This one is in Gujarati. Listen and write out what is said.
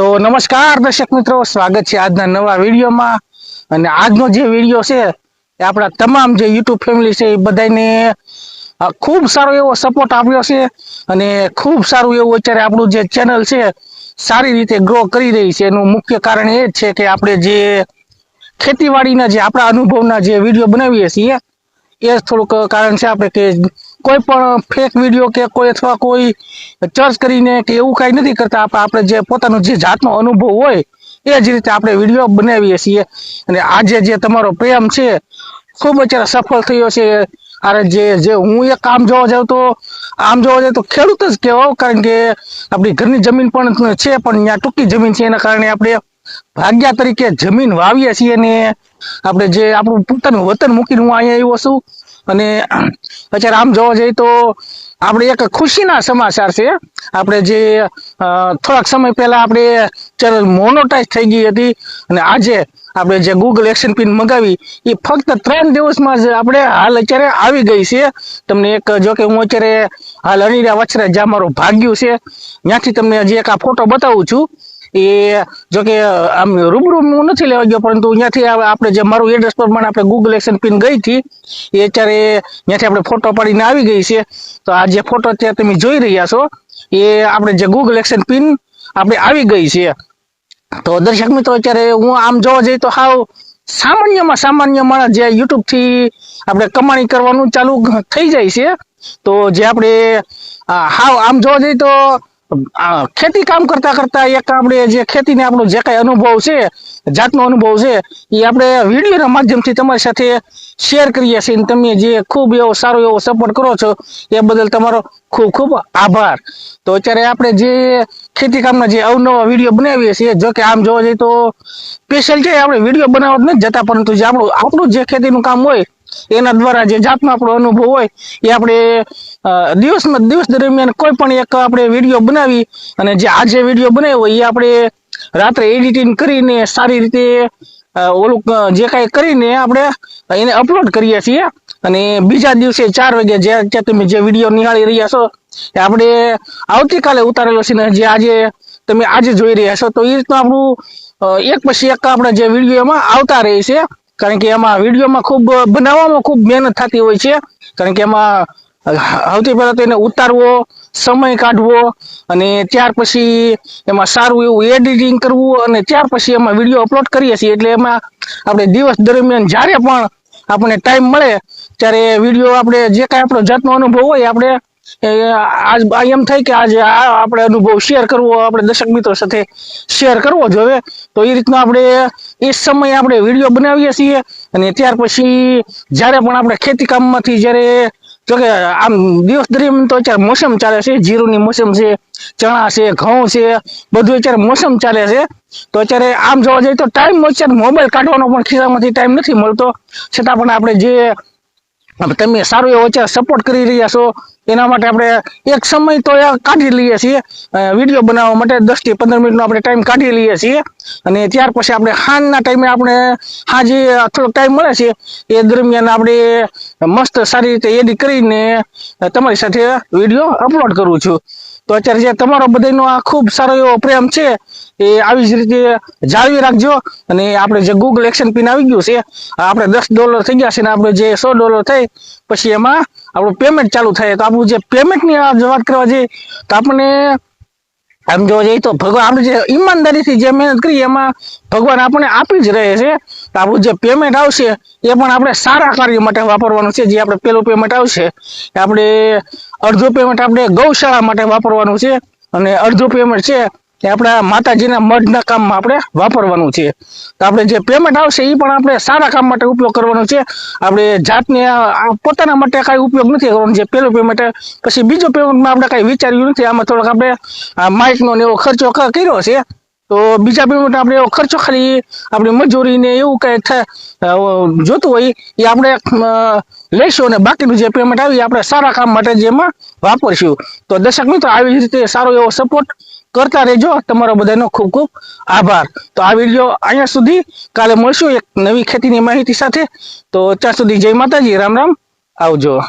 તો નમસ્કાર દર્શક મિત્રો, સ્વાગત છે આજના નવા વિડીયોમાં. અને આજનો જે વીડિયો છે, એ આપણા તમામ જે યુટ્યુબ ફેમિલી છે, એ બધાને ખૂબ સારો એવો સપોર્ટ આપ્યો છે. અને ખૂબ સારું એવું અત્યારે આપણું જે ચેનલ છે, સારી રીતે ગ્રો કરી રહી છે. એનું મુખ્ય કારણ એ જ છે કે આપણે જે ખેતીવાડીના જે આપણા અનુભવના જે વીડિયો બનાવીએ છીએ, એ જ થોડુંક કારણ છે આપણે કે કોઈ પણ ફેક વીડિયો કે કોઈ અથવા કોઈ ચર્ચ કરીને કે એવું કાંઈ નથી કરતા. આપણે જે પોતાનો જે જાતનો અનુભવ હોય, એ જ રીતે આપણે વીડિયો બનાવીએ છીએ. અને આજે જે તમારો પ્રેમ છે, ખૂબ અત્યારે સફળ થયો છે. અરે જે જે હું એક કામ જોવા જાઉં તો, આમ જોવા જાય તો ખેડૂત જ કહેવાય, કારણ કે આપણી ઘરની જમીન પણ છે, પણ ત્યાં ટૂંકી જમીન છે. એના કારણે આપણે ભાગ્યા તરીકે જમીન વાવીએ છીએ ને આપણે જે આપણું પોતાનું વતન મૂકીને હું અહીંયા આવ્યો છું. અને અત્યારે આમ જોવા જઈએ તો આપણે એક ખુશીના સમાચાર છે. આપણે જે થોડાક સમય પહેલા આપણે ચેનલ મોનોટાઈઝ થઈ ગઈ હતી અને આજે આપણે જે ગૂગલ એક્શન પિન મંગાવી, એ ફક્ત ત્રણ દિવસમાં જ આપણે હાલ અત્યારે આવી ગઈ છે. તમને એક, જો કે હું અત્યારે હાલ અનિરા વછરે જ્યાં મારું ભાગ્યું છે. ત્યાંથી તમને હજી એક આ ફોટો બતાવું છું. એ જોકે આમ રૂબરૂ હું નથી લેવા ગયો, પરંતુ ત્યાંથી આપણે જે મારું એડ્રેસ પ્રમાણે આપણે ગૂગલ એક્શન પિન ગઈ હતી, એ અત્યારે ત્યાંથી આપણે ફોટો પાડીને આવી ગઈ છે. તો આ જે ફોટો અત્યારે તમે જોઈ રહ્યા છો, એ આપણે જે ગૂગલ એક્શન પિન આપણે આવી ગઈ છે. તો દર્શક મિત્રો, અત્યારે હું આમ જોવા જઈએ તો હાવ સામાન્યમાં સામાન્ય માણસ જે યુટ્યુબથી આપણે કમાણી કરવાનું ચાલુ થઈ જાય છે. તો જે આપણે હાવ આમ જોવા જઈએ તો ખેતી કામ કરતા કરતા એક આપણે જે ખેતીને આપણો જે કાંઈ અનુભવ છે, જાતનો અનુભવ છે, એ આપણે વિડીયોના માધ્યમથી તમારી સાથે શેર કરીએ છીએ તમે જે ખૂબ એવો સારો એવો સપોર્ટ કરો છો, એ બદલ તમારો ખૂબ ખૂબ આભાર. તો અત્યારે આપણે જે ખેતી કામના જે અવનવા વીડિયો બનાવીએ છીએ, જો કે આમ જોવા જઈએ તો સ્પેશિયલ છે, આપણે વીડિયો બનાવવા જ નથી જતા, પરંતુ જે આપણું આપણું જે ખેતીનું કામ હોય એના દ્વારા જે જાતનો આપણો અનુભવ હોય એ આપણે દિવસમાં દિવસ દરમિયાન કોઈ પણ એક આપણે વીડિયો બનાવી અને જે આજે વીડિયો બનાવ્યો એ આપણે રાત્રે એડિટિંગ કરીને સારી રીતે ઓલું જે કાંઈ કરીને આપણે એને અપલોડ કરીએ છીએ. અને બીજા દિવસે ચાર વાગે જે અત્યારે તમે જે વીડિયો નિહાળી રહ્યા છો એ આપણે આવતીકાલે ઉતારેલો છે ને જે આજે તમે આજે જોઈ રહ્યા છો તો એ રીતનું આપણું એક પછી એક આપણે જે વિડીયોમાં આવતા રહે છે. કારણ કે એમાં વિડીયોમાં ખૂબ બનાવવામાં ખૂબ મહેનત થતી હોય છે. કારણ કે એમાં સૌથી પહેલાં તો એને ઉતારવો, સમય કાઢવો અને ત્યાર પછી એમાં સારું એવું એડિટિંગ કરવું અને ત્યાર પછી એમાં વીડિયો અપલોડ કરીએ છીએ. એટલે એમાં આપણે દિવસ દરમિયાન જ્યારે પણ આપણને ટાઈમ મળે, ત્યારે વીડિયો આપણે જે કાંઈ આપણો જાતનો અનુભવ હોય આપણે આજ એમ થાય કે આજે આ આપણે અનુભવ શેર કરવો, આપણે દર્શક મિત્રો સાથે શેર કરવો જોઈએ તો એ રીતના આપણે એ સમયે આપણે વીડિયો બનાવીએ છીએ અને ત્યાર પછી જ્યારે પણ આપણે ખેતી કામમાંથી જ્યારે કે આમ દિવસ દરમિયાન તો અત્યારે મોસમ ચાલે છે, જીરુની મોસમ છે, ચણા છે, ઘઉં છે, બધું અત્યારે મોસમ ચાલે છે. તો અત્યારે આમ જોવા જઈએ તો ટાઈમ અત્યારે મોબાઈલ કાઢવાનો પણ ખિસ્સામાંથી ટાઈમ નથી મળતો. છતાં પણ આપણે જે તમે સારું એવો છે સપોર્ટ કરી રહ્યા છો, એના માટે આપણે એક સમય તો કાઢી લઈએ છીએ. વીડિયો બનાવવા માટે દસથી પંદર મિનિટનો આપણે ટાઈમ કાઢી લઈએ છીએ. અને ત્યાર પછી આપણે સાંજના ટાઈમે આપણે હાજે થોડોક ટાઈમ મળે છે, એ દરમિયાન આપણે મસ્ત સારી રીતે એડિટ કરીને તમારી સાથે વીડિયો અપલોડ કરું છું. તો અત્યારે જે તમારો બધાનો આ ખૂબ સારો એવો પ્રેમ છે, એ આવી જ રીતે જાળવી રાખજો. અને આપણે જે ગૂગલ એક્શન પિન આવી ગયું છે, આપણે દસ ડોલર થઈ ગયા છે ને આપણે જે સો ડોલર થઈ, પછી એમાં આપણું પેમેન્ટ ચાલુ થાય. તો આપણું જે પેમેન્ટની વાત કરવા જઈએ, તો આપણને આમ જોવા જઈએ તો ભગવાન આપણે જે ઈમાનદારીથી જે મહેનત કરીએ, એમાં ભગવાન આપણને આપી જ રહે છે. આપણું જે પેમેન્ટ આવશે, એ પણ આપણે સારા કાર્ય માટે વાપરવાનું છે, જે આપણે પેલું પેમેન્ટ આવશે. આપણે અડધું પેમેન્ટ આપણે ગૌશાળા માટે વાપરવાનું છે. અને અડધું પેમેન્ટ છે એ આપણા માતાજીના મઢના કામમાં આપણે વાપરવાનું છે. તો આપણે જે પેમેન્ટ આવશે એ પણ આપણે સારા કામ માટે ઉપયોગ કરવાનો છે. આપણે જાતને પોતાના માટે કાંઈ ઉપયોગ નથી કરવાનો. જે પેલું પેમેન્ટ પછી બીજો પેમેન્ટમાં આપણે કાંઈ વિચાર્યું નથી. આમાં થોડોક આપણે માઇકનો ને એવો ખર્ચો કર્યો છે. તો બીજા પેમેન્ટ આપણે એવો ખર્ચો ખાલી આપણી મજૂરી ને એવું કાંઈ જોતું હોય એ આપણે લઈશું અને બાકીનું જે પેમેન્ટ આવી આપણે સારા કામ માટે જેમાં વાપરશું. તો દર્શક મિત્રો, આવી રીતે સારો એવો સપોર્ટ કરતા રહેજો. તમારો બધાનો ખૂબ ખૂબ આભાર. તો આ વીડિયો અહીંયા સુધી. કાલે મળશું એક નવી ખેતીની માહિતી સાથે. તો ત્યાં સુધી જય માતાજી. રામ રામ. આવજો.